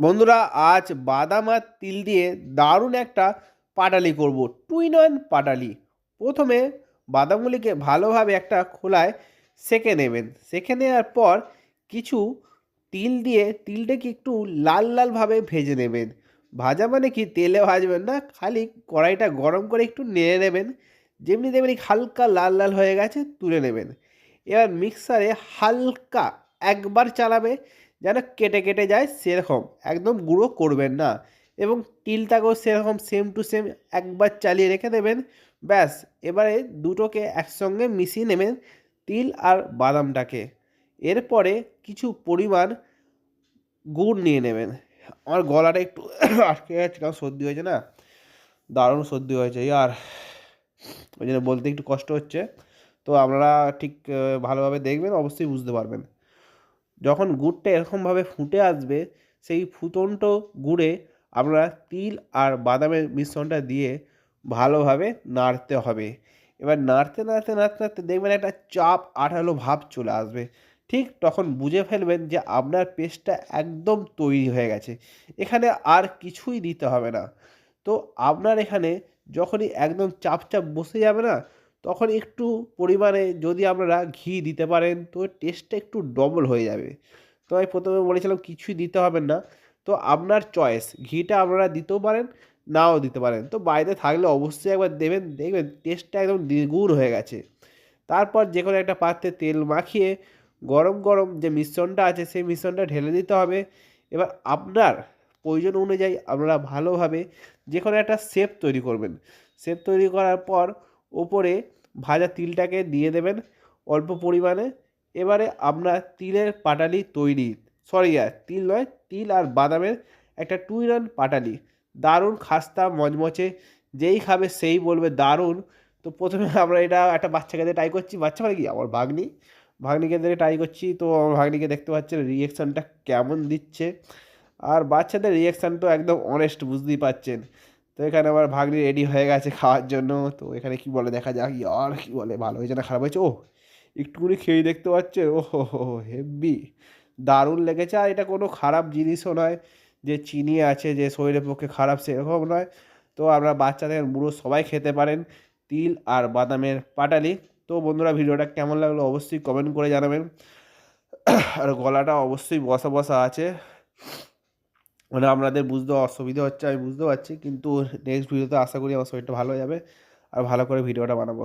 বন্ধুরা, আজ বাদাম আর তিল দিয়ে দারুণ একটা পাটালি করব। টু ইন ওয়ান পাটালি। প্রথমে বাদামগুলিকে ভালোভাবে একটা খোলায় সেকে নেবেন। সেকে নেওয়ার পর কিছু তিল দিয়ে তিলটাকে একটু লাল লালভাবে ভেজে নেবেন। ভাজা মানে কি? তেলে ভাজবেন না, খালি কড়াইটা গরম করে একটু নেড়ে নেবেন। যেমনি তেমনি হালকা লাল লাল হয়ে গেছে, তুলে নেবেন। এবার মিক্সারে হালকা একবার চালাবে যেন কেটে কেটে যায় সেরকম। একদম গুঁড়ো করবেন না। এবং তিলটাকেও সেরকম সেম টু সেম একবার চালিয়ে রেখে দেবেন। ব্যাস, এবারে দুটোকে একসঙ্গে মিশিয়ে নেবেন তিল আর বাদামটাকে। এরপরে কিছু পরিমাণ গুড় নিয়ে নেবেন। আমার গলাটা একটু আটকে যাচ্ছে কারণ সর্দি হয়েছে না। দারুণ সর্দি হয়েছে আর ওই জন্য বলতে একটু কষ্ট হচ্ছে। তো আপনারা ঠিক ভালোভাবে দেখবেন, অবশ্যই বুঝতে পারবেন। যখন গুড়টা এরকমভাবে ফুটে আসবে, সেই ফুটন্ত গুড়ে আমরা তিল আর বাদামের মিশ্রণটা দিয়ে ভালোভাবে নাড়তে হবে। এবার নাড়তে নাড়তে নাড়তে নাড়তে দেখবেন একটা চাপ আঠালো ভাব চলে আসবে। ঠিক তখন বুঝে ফেলবেন যে আপনার পেস্টটা একদম তৈরি হয়ে গেছে। এখানে আর কিছুই দিতে হবে না। তো আপনার এখানে যখনই একদম চাপ চাপ বসে যাবে না তখন একটু পরিমাণে যদি আপনারা ঘি দিতে পারেন, তো টেস্টটা একটু ডবল হয়ে যাবে। তো আমি প্রথমে বলেছিলাম কিছুই দিতে হবে না। তো আপনার চয়েস ঘিটা আপনারা দিতেও পারেন, নাও দিতে পারেন। তো বাড়িতে থাকলে অবশ্যই একবার দেবেন, দেখবেন টেস্টটা একদম দ্বিগুণ হয়ে গেছে। তারপর যে কোনো একটা পাত্রে তেল মাখিয়ে গরম গরম যে মিশ্রণটা আছে, সেই মিশ্রণটা ঢেলে দিতে হবে। এবার আপনার প্রয়োজন অনুযায়ী আপনারা ভালোভাবে যে কোনো একটা শেপ তৈরি করবেন। শেপ তৈরি করার পর ওপরে ভাজা তিলটাকে দিয়ে দেবেন অল্প পরিমাণে। এবারে আপনার তিলের পাটালি তৈরি। সরি আর তিল নয়, তিল আর বাদামের একটা টু ইন পাটালি। দারুণ খাস্তা মচমচে যেই খাবে সেই বলবে দারুণ। তো প্রথমে আমরা এটা একটা বাচ্চাকে দিয়ে ট্রাই করছি। বাচ্চা মানে কি? আমার ভাগ্নি। ভাগ্নিকে দিয়ে ট্রাই করছি। তো আমার ভাগ্নিকে দেখতে পাচ্ছেন রিয়েকশানটা কেমন দিচ্ছে। আর বাচ্চাদের রিয়েকশান তো একদম অনেস্ট বুঝতেই পাচ্ছেন তো এখানে আমার ভাগ্নি রেডি হয়ে গেছে খাওয়ার জন্য। তো এখানে কি বলে দেখা যাক আর কি বলে, ভালো হয়েছে না খারাপ হয়েছে? ও একটুখানি খেয়ে দেখতে পাচ্ছে। ও হো হো হেভি দারুণ লেগেছে। আর এটা কোনো খারাপ জিনিসও নয় যে চিনি আছে, যে শরীরের পক্ষে খারাপ সেরকম নয়। তো আমরা বাচ্চাদের বুড়ো সবাই খেতে পারেন, তিল আর বাদামের পাটালি। তো বন্ধুরা, ভিডিওটা কেমন লাগল অবশ্যই কমেন্ট করে জানাবেন। আর গলাটা অবশ্যই বসা বসা আছে। মানে আপনাদের বুঝতে অসুবিধা হচ্ছে, আমি বুঝতে পারছি, কিন্তু নেক্সট ভিডিওতে আশা করি আমার শরীরটা ভালো হয়ে যাবে, আর ভালো করে ভিডিওটা বানাবো।